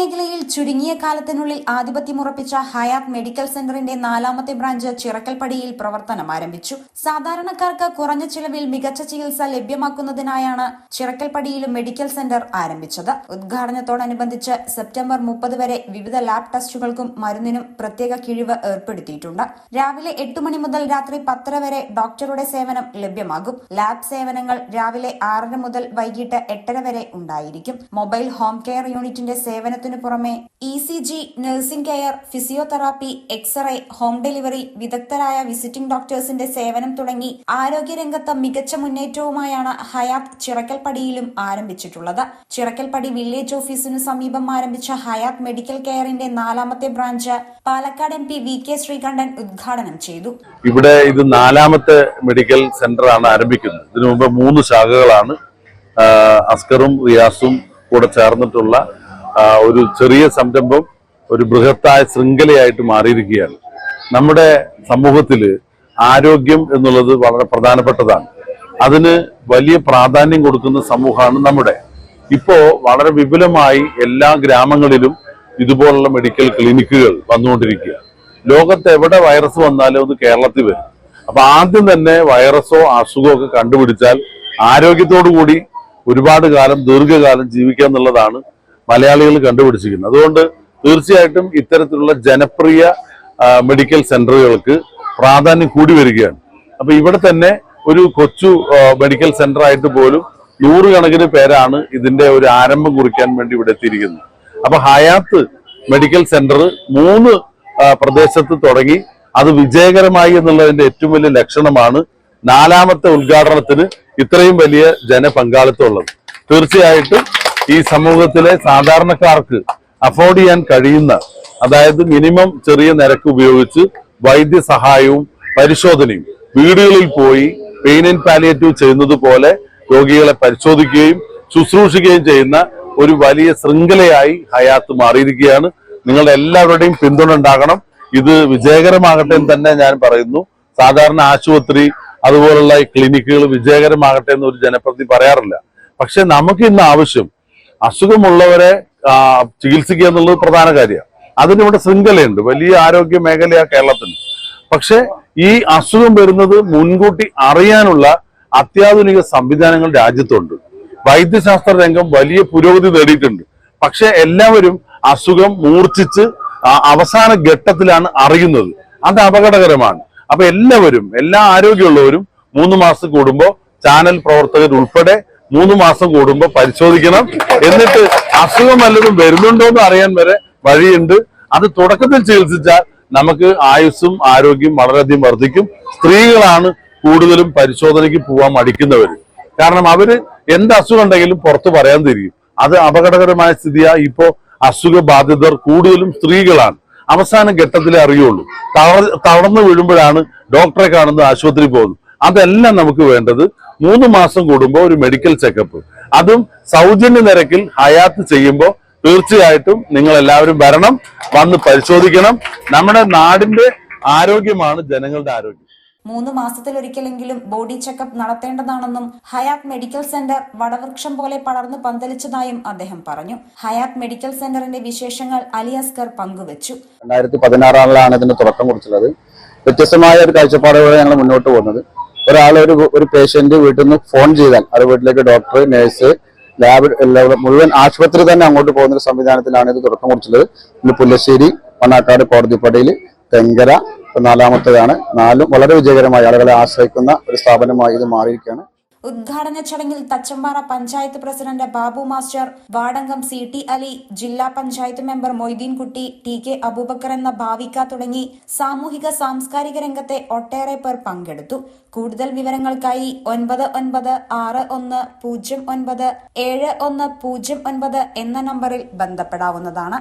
മേഖലയിൽ ചുരുങ്ങിയ കാലത്തിനുള്ളിൽ ആധിപത്യമുറപ്പിച്ച ഹയാത്ത് മെഡിക്കൽ സെന്ററിന്റെ നാലാമത്തെ ബ്രാഞ്ച് ചിറക്കൽപ്പടിയിൽ പ്രവർത്തനം ആരംഭിച്ചു. സാധാരണക്കാർക്ക് കുറഞ്ഞ ചിലവിൽ മികച്ച ചികിത്സ ലഭ്യമാക്കുന്നതിനായാണ് ചിറക്കൽപ്പടിയിലും മെഡിക്കൽ സെന്റർ ആരംഭിച്ചത്. ഉദ്ഘാടനത്തോടനുബന്ധിച്ച് സെപ്റ്റംബർ മുപ്പത് വരെ വിവിധ ലാബ് ടെസ്റ്റുകൾക്കും മരുന്നിനും പ്രത്യേക കിഴിവ് ഏർപ്പെടുത്തിയിട്ടുണ്ട്. രാവിലെ എട്ട് മണി മുതൽ രാത്രി പത്തര വരെ ഡോക്ടറുടെ സേവനം ലഭ്യമാകും. ലാബ് സേവനങ്ങൾ രാവിലെ ആറര മുതൽ വൈകിട്ട് എട്ടര വരെ ഉണ്ടായിരിക്കും. മൊബൈൽ ഹോം കെയർ യൂണിറ്റിന്റെ സേവനത്തിനു പുറമെ E C G nursing care physiotherapy x-ray home delivery വിദഗ്ധരായ വിസിറ്റിംഗ് ഡോക്ടേഴ്സിന്റെ സേവനം തുടങ്ങി ആരോഗ്യരംഗത്ത് മികച്ച മുന്നേറ്റവുമായാണ് ഹയാത്ത് ചിറക്കൽപ്പടിയിലും ആരംഭിച്ചിട്ടുള്ളത്. ചിറക്കൽപ്പടി വില്ലേജ് ഓഫീസിനു സമീപം ആരംഭിച്ച ഹയാത്ത് മെഡിക്കൽ കെയറിന്റെ നാലാമത്തെ branch Palakkad M P V K Sreekandan ഉദ്ഘാടനം ചെയ്തു. ഇവിടെ ഇത് നാലാമത്തെ മെഡിക്കൽ സെന്റർ ആണ് ആരംഭിക്കുന്നത്. ഇതിനു മുമ്പ് മൂന്ന് ശാഖകളാണ് അസ്കറും റിയാസും കൂടെ ചേർന്നിട്ടുള്ള ഒരു ചെറിയ സംരംഭം ഒരു ബൃഹത്തായ ശൃംഖലയായിട്ട് മാറിയിരിക്കുകയാണ്. നമ്മുടെ സമൂഹത്തിൽ ആരോഗ്യം എന്നുള്ളത് വളരെ പ്രധാനപ്പെട്ടതാണ്. അതിന് വലിയ പ്രാധാന്യം കൊടുക്കുന്ന സമൂഹമാണ് നമ്മുടെ. ഇപ്പോൾ വളരെ വിപുലമായി എല്ലാ ഗ്രാമങ്ങളിലും ഇതുപോലുള്ള മെഡിക്കൽ ക്ലിനിക്കുകൾ വന്നുകൊണ്ടിരിക്കുക. ലോകത്ത് എവിടെ വൈറസ് വന്നാലും അത് കേരളത്തിൽ വരും. അപ്പൊ ആദ്യം തന്നെ വൈറസോ അസുഖമോ ഒക്കെ കണ്ടുപിടിച്ചാൽ ആരോഗ്യത്തോടു കൂടി ഒരുപാട് കാലം ദീർഘകാലം ജീവിക്കുക എന്നുള്ളതാണ് മലയാളികൾ കണ്ടുപിടിച്ചിരിക്കുന്നത് അതുകൊണ്ട് തീർച്ചയായിട്ടും ഇത്തരത്തിലുള്ള ജനപ്രിയ മെഡിക്കൽ സെന്ററുകൾക്ക് പ്രാധാന്യം കൂടി വരികയാണ്. അപ്പൊ ഇവിടെ തന്നെ ഒരു കൊച്ചു മെഡിക്കൽ സെന്റർ ആയിട്ട് പോലും നൂറുകണക്കിന് പേരാണ് ഇതിന്റെ ഒരു ആരംഭം കുറിക്കാൻ വേണ്ടി ഇവിടെ എത്തിയിരിക്കുന്നത്. അപ്പൊ ഹയാത്ത് മെഡിക്കൽ സെന്റർ മൂന്ന് പ്രദേശത്ത് തുടങ്ങി. അത് വിജയകരമായി എന്നുള്ളതിന്റെ ഏറ്റവും വലിയ ലക്ഷണമാണ് നാലാമത്തെ ഉദ്ഘാടനത്തിന് ഇത്രയും വലിയ ജനപങ്കാളിത്തം ഉള്ളത് തീർച്ചയായിട്ടും ഈ സമൂഹത്തിലെ സാധാരണക്കാർക്ക് അഫോർഡ് ചെയ്യാൻ കഴിയുന്ന അതായത് മിനിമം ചെറിയ നിരക്ക് ഉപയോഗിച്ച് വൈദ്യസഹായവും പരിശോധനയും വീടുകളിൽ പോയി പെയിൻ ആൻഡ് പാലിയേറ്റീവ് ചെയ്യുന്നത് പോലെ രോഗികളെ പരിശോധിക്കുകയും ശുശ്രൂഷിക്കുകയും ചെയ്യുന്ന ഒരു വലിയ ശൃംഖലയായി ഹയാത്ത് മാറിയിരിക്കുകയാണ്. നിങ്ങളുടെ എല്ലാവരുടെയും പിന്തുണ ഉണ്ടാകണം. ഇത് വിജയകരമാകട്ടെ എന്ന് തന്നെ ഞാൻ പറയുന്നു. സാധാരണ ആശുപത്രി അതുപോലുള്ള ക്ലിനിക്കുകൾ വിജയകരമാകട്ടെ എന്ന് ഒരു ജനപ്രതി പറയാറില്ല. പക്ഷെ നമുക്ക് ഇന്ന് ആവശ്യം അസുഖമുള്ളവരെ ചികിത്സിക്കുക എന്നുള്ളത് പ്രധാന കാര്യമാണ് അതിനിവിടെ ശൃംഖലയുണ്ട്. വലിയ ആരോഗ്യ മേഖലയാണ് കേരളത്തിന്. പക്ഷെ ഈ അസുഖം വരുന്നത് മുൻകൂട്ടി അറിയാനുള്ള അത്യാധുനിക സംവിധാനങ്ങൾ രാജ്യത്തുണ്ട്. വൈദ്യശാസ്ത്ര രംഗം വലിയ പുരോഗതി നേടിയിട്ടുണ്ട്. പക്ഷെ എല്ലാവരും അസുഖം മൂർച്ഛിച്ച് അവസാന ഘട്ടത്തിലാണ് അറിയുന്നത്. അത് അപകടകരമാണ്. അപ്പൊ എല്ലാവരും എല്ലാ ആരോഗ്യമുള്ളവരും മൂന്ന് മാസം കൂടുമ്പോൾ ചാനൽ പ്രവർത്തകർ ഉൾപ്പെടെ മൂന്ന് മാസം കൂടുമ്പോൾ പരിശോധിക്കണം. എന്നിട്ട് അസുഖം വല്ലതും വരുന്നുണ്ടോ എന്ന് അറിയാൻ വരെ വഴിയുണ്ട്. അത് തുടക്കത്തിൽ ചികിത്സിച്ചാൽ നമുക്ക് ആയുസ്സും ആരോഗ്യം വളരെയധികം വർദ്ധിക്കും. സ്ത്രീകളാണ് കൂടുതലും പരിശോധനയ്ക്ക് പോവാൻ മടിക്കുന്നവർ കാരണം അവർ എന്ത് അസുഖം ഉണ്ടെങ്കിലും പുറത്ത് പറയാൻ തിരിയും. അത് അപകടകരമായ സ്ഥിതിയാ. ഇപ്പോ അസുഖബാധിതർ കൂടുതലും സ്ത്രീകളാണ്. അവസാന ഘട്ടത്തിലേ അറിയുള്ളൂ. തളർ- തളർന്നു വീഴുമ്പോഴാണ് ഡോക്ടറെ കാണുന്നത് ആശുപത്രി പോകുന്നത്. അതെല്ലാം നമുക്ക് വേണ്ടത് മൂന്ന് മാസം കൂടുമ്പോൾ ഒരു മെഡിക്കൽ ചെക്കപ്പ് അതും സൗജന്യ നിരക്കിൽ ഹയാത്ത് ചെയ്യുമ്പോൾ തീർച്ചയായിട്ടും നിങ്ങൾ എല്ലാവരും വരണം വന്ന് പരിശോധിക്കണം. നമ്മുടെ നാടിന്റെ ആരോഗ്യമാണ് ജനങ്ങളുടെ ആരോഗ്യം. മൂന്ന് മാസത്തിലൊരിക്കലെങ്കിലും ബോഡി ചെക്കപ്പ് നടത്തേണ്ടതാണെന്നും ഹയാത്ത് മെഡിക്കൽ സെന്റർ വടവൃക്ഷം പോലെ പടർന്നു പന്തലിച്ചതായും അദ്ദേഹം പറഞ്ഞു. ഹയാത്ത് മെഡിക്കൽ സെന്ററിന്റെ വിശേഷങ്ങൾ അലി അസ്കർ പങ്കുവച്ചു. രണ്ടായിരത്തി പതിനാറാറിലാണ് ഇതിന് തുടക്കം കുറിച്ചുള്ളത്. വ്യത്യസ്തമായ ഒരു കാഴ്ചപ്പാടുകളെ ഞങ്ങൾ മുന്നോട്ട് പോകുന്നത്. ഒരാൾ ഒരു ഒരു പേഷ്യന്റ് വീട്ടിൽ നിന്ന് ഫോൺ ചെയ്താൽ അത് വീട്ടിലേക്ക് ഡോക്ടർ നേഴ്സ് ലാബ് മുഴുവൻ ആശുപത്രി തന്നെ അങ്ങോട്ട് പോകുന്ന ഒരു സംവിധാനത്തിലാണ് ഇത് തുടക്കം കുറിച്ചുള്ളത്. ഇന്ന് പുല്ലശ്ശേരി മണ്ണാക്കാട് കോടതിപ്പടിയിൽ തെങ്കര നാലാമത്തേതാണ്. നാലും വളരെ വിജയകരമായി ആളുകളെ ആശ്രയിക്കുന്ന ഒരു സ്ഥാപനമായി ഇത് മാറിയിരിക്കുകയാണ്. ഉദ്ഘാടന ചടങ്ങിൽ തച്ചമ്പാറ പഞ്ചായത്ത് പ്രസിഡന്റ് ബാബു മാസ്റ്റർ വാടങ്കം സി ടി അലി ജില്ലാ panchayat member Moideenkutty T K Aboobacker എന്ന ഭാവിക്ക തുടങ്ങി സാമൂഹിക സാംസ്കാരിക രംഗത്തെ ഒട്ടേറെ പേർ പങ്കെടുത്തു. കൂടുതൽ വിവരങ്ങൾക്കായി ഒൻപത് ഒൻപത് ആറ് ഒന്ന് പൂജ്യം ഒൻപത് ഏഴ് ഒന്ന് പൂജ്യം ഒൻപത് എന്ന നമ്പറിൽ ബന്ധപ്പെടാവുന്നതാണ്.